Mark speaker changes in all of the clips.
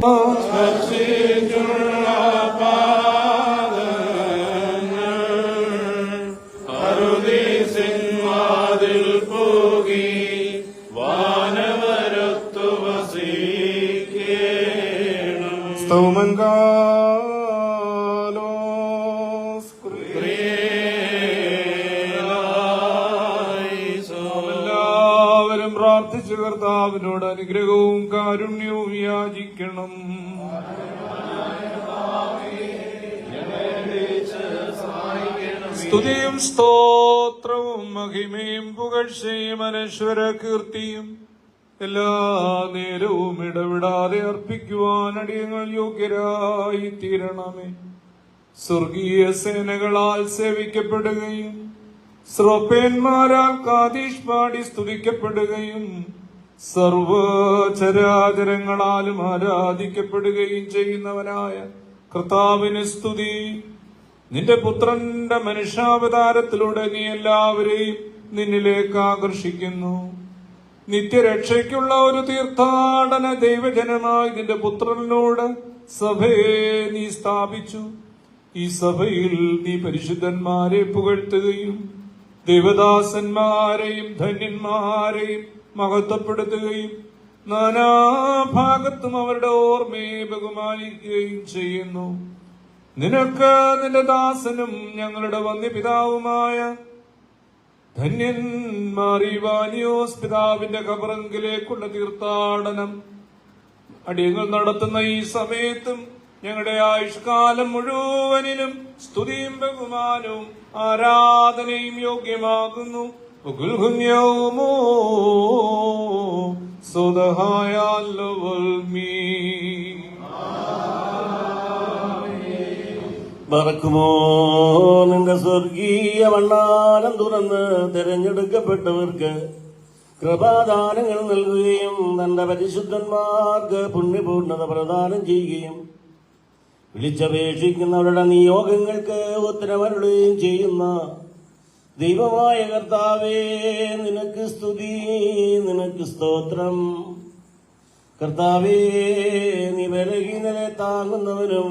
Speaker 1: Fatih പ്രാർത്ഥിച്ചു കർത്താവിനോട് അനുഗ്രഹവും കാരുണ്യവും യാചിക്കണം. സ്തുതിയും സ്തോത്രവും മഹിമയും പുകഴ്ചയും അനശ്വര കീർത്തിയും എല്ലാ നേരവും ഇടവിടാതെ അർപ്പിക്കുവാൻ അടിയങ്ങൾ യോഗ്യരായി തീരണമേ സ്വർഗീയ സേനകളാൽ സേവിക്കപ്പെടുകയും ശ്രോപ്പേന്മാരാൽ കാതീഷ് പാടി സ്തുതിക്കപ്പെടുകയും സർവചരാചരങ്ങളാലും ആരാധിക്കപ്പെടുകയും ചെയ്യുന്നവനായ കർത്താവിന് സ്തുതി. നിന്റെ പുത്രന്റെ മനുഷ്യാവതാരത്തിലൂടെ നീ എല്ലാവരെയും നിന്നിലേക്ക് ആകർഷിക്കുന്നു. നിത്യരക്ഷയ്ക്കുള്ള ഒരു തീർത്ഥാടന ദൈവജനമായി നിന്റെ പുത്രനോട് സഭയെ നീ സ്ഥാപിച്ചു. ഈ സഭയിൽ നീ പരിശുദ്ധന്മാരെ പുകഴ്ത്തുകയും ദേവദാസന്മാരെയും ധന്യന്മാരെയും മഹത്വപ്പെടുത്തുകയും നാനാഭാഗത്തും അവരുടെ ഓർമ്മയെ ബഹുമാനിക്കുകയും ചെയ്യുന്നു. നിനക്ക് നിന്റെ ദാസനും ഞങ്ങളുടെ വന്യപിതാവുമായ ധന്യൻ മാറിവാനിയോസ് പിതാവിന്റെ കബറങ്കിലേക്കുള്ള തീർത്ഥാടനം അടിയങ്ങൾ നടത്തുന്ന ഈ സമയത്തും ഞങ്ങളുടെ ആയുഷ്കാലം മുഴുവനിലും സ്തുതിയും ബഹുമാനവും ആരാധനയും യോഗ്യമാകുന്നു.
Speaker 2: മറക്കുമോ നിന്റെ സ്വർഗീയ വണ്ണാനം തുറന്ന് തിരഞ്ഞെടുക്കപ്പെട്ടവർക്ക് കൃപാദാനങ്ങൾ നൽകുകയും തന്റെ പരിശുദ്ധന്മാർക്ക് പുണ്യപൂർണത പ്രദാനം ചെയ്യുകയും വിളിച്ചപേക്ഷിക്കുന്നവരുടെ നിയോഗങ്ങൾക്ക് ഉത്തരമരുളുകയും ചെയ്യുന്ന ദൈവമായ കർത്താവേ നിനക്ക് സ്തുതി നിനക്ക് സ്തോത്രം. കർത്താവേ നീ ബലഹീനരെ താങ്ങുന്നവനും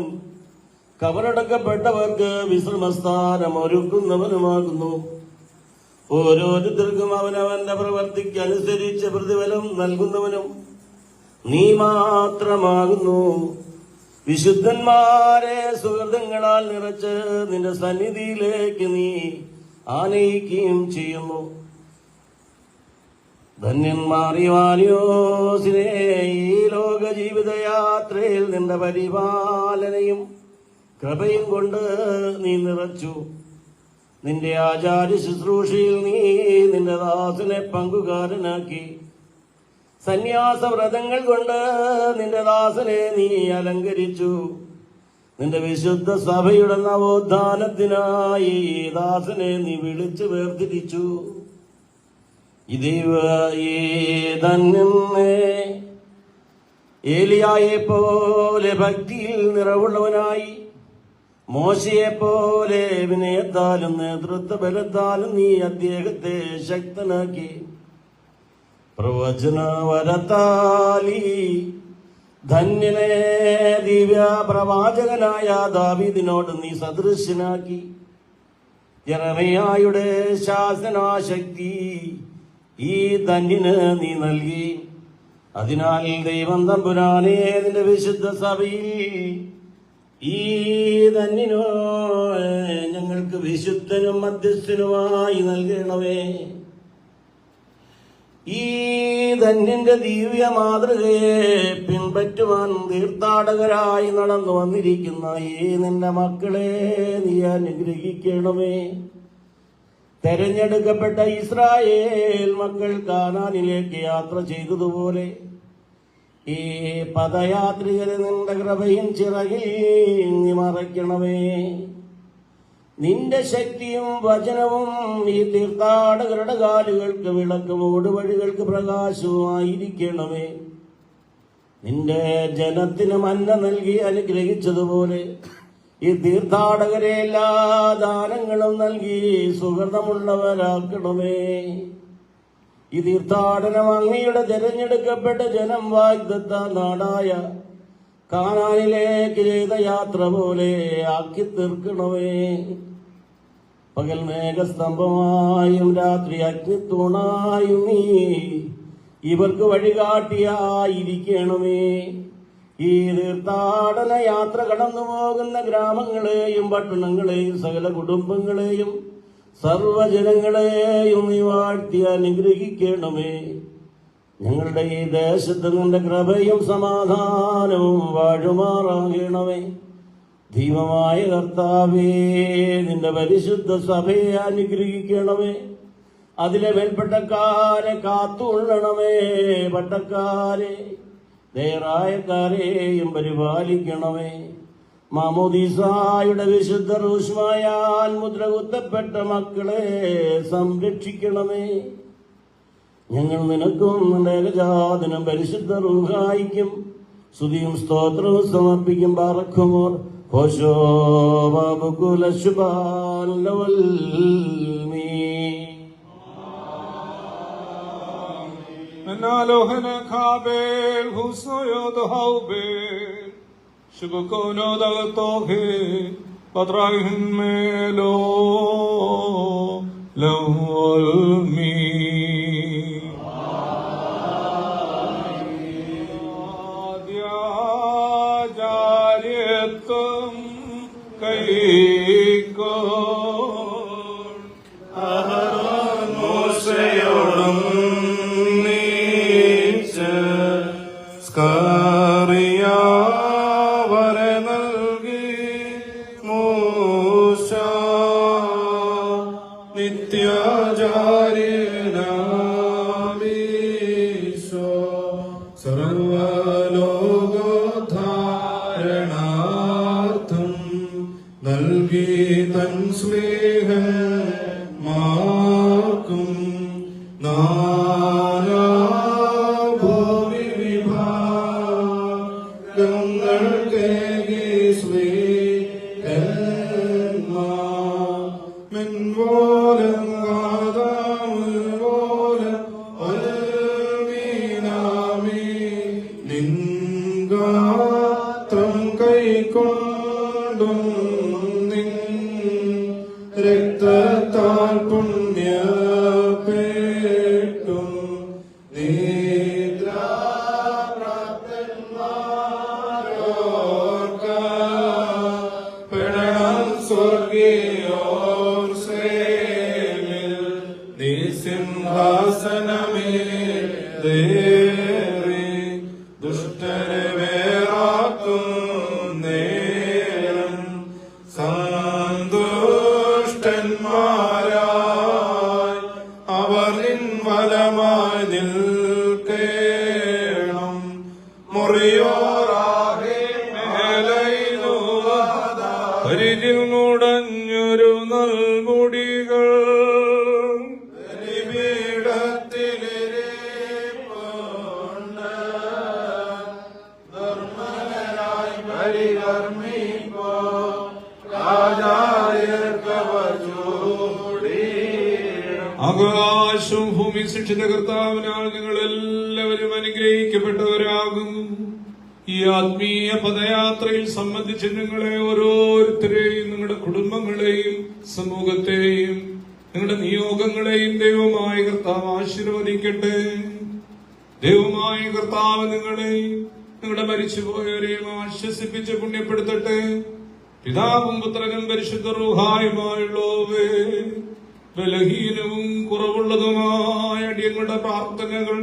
Speaker 2: കബറടക്കപ്പെട്ടവർക്ക് വിശ്രമസ്ഥാനം ഒരുക്കുന്നവനുമാകുന്നു. ഓരോരുത്തർക്കും അവനവന്റെ പ്രവർത്തിക്ക് അനുസരിച്ച് പ്രതിഫലം നൽകുന്നവനും നീ മാത്രമാകുന്നു. വിശുദ്ധന്മാരെ സുഹൃതങ്ങളാൽ നിറച്ച് നിന്റെ സന്നിധിയിലേക്ക് നീ ആനയിക്കുകയും ചെയ്യുന്നു. ധന്യന്മാറിവാനിയോസിനെ ഈ ലോക ജീവിതയാത്രയിൽ നിന്റെ പരിപാലനയും കൃപയും കൊണ്ട് നീ നിറച്ചു. നിന്റെ ആചാര്യ ശുശ്രൂഷയിൽ നീ നിന്റെ ദാസനെ പങ്കുകാരനാക്കി. സന്യാസ വ്രതങ്ങൾ കൊണ്ട് നിന്റെ ദാസനെ നീ അലങ്കരിച്ചു. നിന്റെ വിശുദ്ധ സഭയുടെ നവോത്ഥാനത്തിനായി ദാസനെ നീ വിളിച്ചു വേർതിരിച്ചു. ഏലിയായെ പോലെ ഭക്തിയിൽ നിറവുള്ളവനായി മോശയെ പോലെ വിനയത്താലും നേതൃത്വ ബലത്താലും നീ അദ്ദേഹത്തെ ശക്തനാക്കി. പ്രവചന വരത്താലി ധന്യനെ ദിവ്യ പ്രവാചകനായ ദാവീദിനോട് നീ സദൃശനാക്കി. ജനറിയായുടെ ശാസനാശക്തി ഈ ധന്യന് നീ നൽകി. അതിനാൽ ദൈവം തമ്പുരാനെ നിന്റെ വിശുദ്ധ സഭയിൽ ഈ ധന്യനോ ഞങ്ങൾക്ക് വിശുദ്ധനും മധ്യസ്ഥനുമായി നൽകണമേ. ഈ ധന്യന്റെ ദിവ്യ മാതൃകയെ പിൻപറ്റുവാൻ തീർത്ഥാടകരായി നടന്നു വന്നിരിക്കുന്ന ഈ നിന്റെ മക്കളെ നീ അനുഗ്രഹിക്കണമേ. തെരഞ്ഞെടുക്കപ്പെട്ട ഇസ്രായേൽ മക്കൾ കാനാനിലേക്ക് യാത്ര ചെയ്തതുപോലെ ഈ പദയാത്രികരെ നിന്റെ കൃപയും ചിറകിൽ നീ മറയ്ക്കണമേ. നിന്റെ ശക്തിയും വചനവും ഈ തീർത്ഥാടകരുടെ കാലുകൾക്ക് വിളക്കും ഓടുവഴികൾക്ക് പ്രകാശവുമായിരിക്കണമേ. നിന്റെ ജനത്തിന് മന്ന നൽകി അനുഗ്രഹിച്ചതുപോലെ ഈ തീർത്ഥാടകരെ എല്ലാ ദാനങ്ങളും നൽകി സുഹൃതമുള്ളവരാക്കണമേ. ഈ തീർത്ഥാടനം അങ്ങയുടെ തിരഞ്ഞെടുക്കപ്പെട്ട ജനം വാഗ്ദത്ത നാടായ കാനാനിലേക്ക് ചെയ്ത യാത്ര പോലെ ആക്കി തീർക്കണമേ. പകൽ മേഘസ്തംഭമായും രാത്രി അഗ്നിത്തൂണായും നീ ഇവർക്ക് വഴികാട്ടിയായിരിക്കണമേ. ഈ തീർത്ഥാടന യാത്ര കടന്നു പോകുന്ന ഗ്രാമങ്ങളെയും പട്ടണങ്ങളെയും സകല കുടുംബങ്ങളെയും സർവജനങ്ങളെയും നീ വാഴ്ത്തി അനുഗ്രഹിക്കണമേ. ഞങ്ങളുടെ ഈ ദേശത്ത് നിന്റെ കൃപയും സമാധാനവും വാഴുമാറാകണമേ. ദൈവമായ കർത്താവേ നിന്റെ പരിശുദ്ധ സഭയെ അനുഗ്രഹിക്കണമേ. അതിലെ മേൽപ്പെട്ടക്കാരെ കാത്തുകൊള്ളണമേ പട്ടക്കാരെ. നേറായക്കാരെയും പരിപാലിക്കണമേ. മാമോദീസായുടെ വിശുദ്ധ റൂഷ്മായാൽ മുദ്ര കുത്തപ്പെട്ട മക്കളെ സംരക്ഷിക്കണമേ. ഞങ്ങൾ നിനക്കും ദേവജാതിന് പരിശുദ്ധ റൂഹായിക്കും സ്തുതിയും സ്തോത്രവും സമർപ്പിക്കും പറക്കുമോർ. ോഹനോദോഹേ
Speaker 1: പത്രോ ലോ മീ Kaikon
Speaker 3: മോശയോടും നീച്ച് സ്കറിയാവരെ നൽകി മൂശ നിത്യാചാര്യനാമീശോ കൈക്കൊണ്ടും
Speaker 1: ആകാശവും ഭൂമി ശിക്ഷിത കർത്താവിനാൽ നിങ്ങൾ എല്ലാവരും അനുഗ്രഹിക്കപ്പെട്ടവരാകും. ഈ ആത്മീയ പദയാത്രയിൽ സംബന്ധിച്ച് നിങ്ങളെ ഓരോരുത്തരെയും നിങ്ങളുടെ കുടുംബങ്ങളെയും സമൂഹത്തെയും നിങ്ങളുടെ നിയോഗങ്ങളെയും ദൈവമായ കർത്താവ് ആശീർവദിക്കട്ടെ. ദൈവമായ കർത്താവ് നിങ്ങളെ നിങ്ങളുടെ മരിച്ചുപോയവരെയും ആശ്വസിപ്പിച്ച് പുണ്യപ്പെടുത്തട്ടെ. പിതാവും പുത്രനും പരിശുദ്ധ റൂഹായുമായുള്ളവേ. ബലഹീനവും കുറവുള്ളതുമായ അടിയങ്ങളുടെ പ്രാർത്ഥനകൾ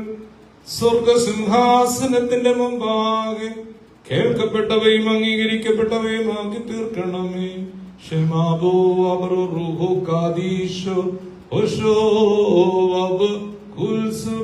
Speaker 1: സ്വർഗസിംഹാസനത്തിന്റെ മുമ്പാകെ കേൾക്കപ്പെട്ടവയും അംഗീകരിക്കപ്പെട്ടവയും ആക്കി തീർക്കണമേ. ക്ഷമാബോ അബറോ റൂഹോ കാദീശോ ഒഷോ അബ് കുൽസ്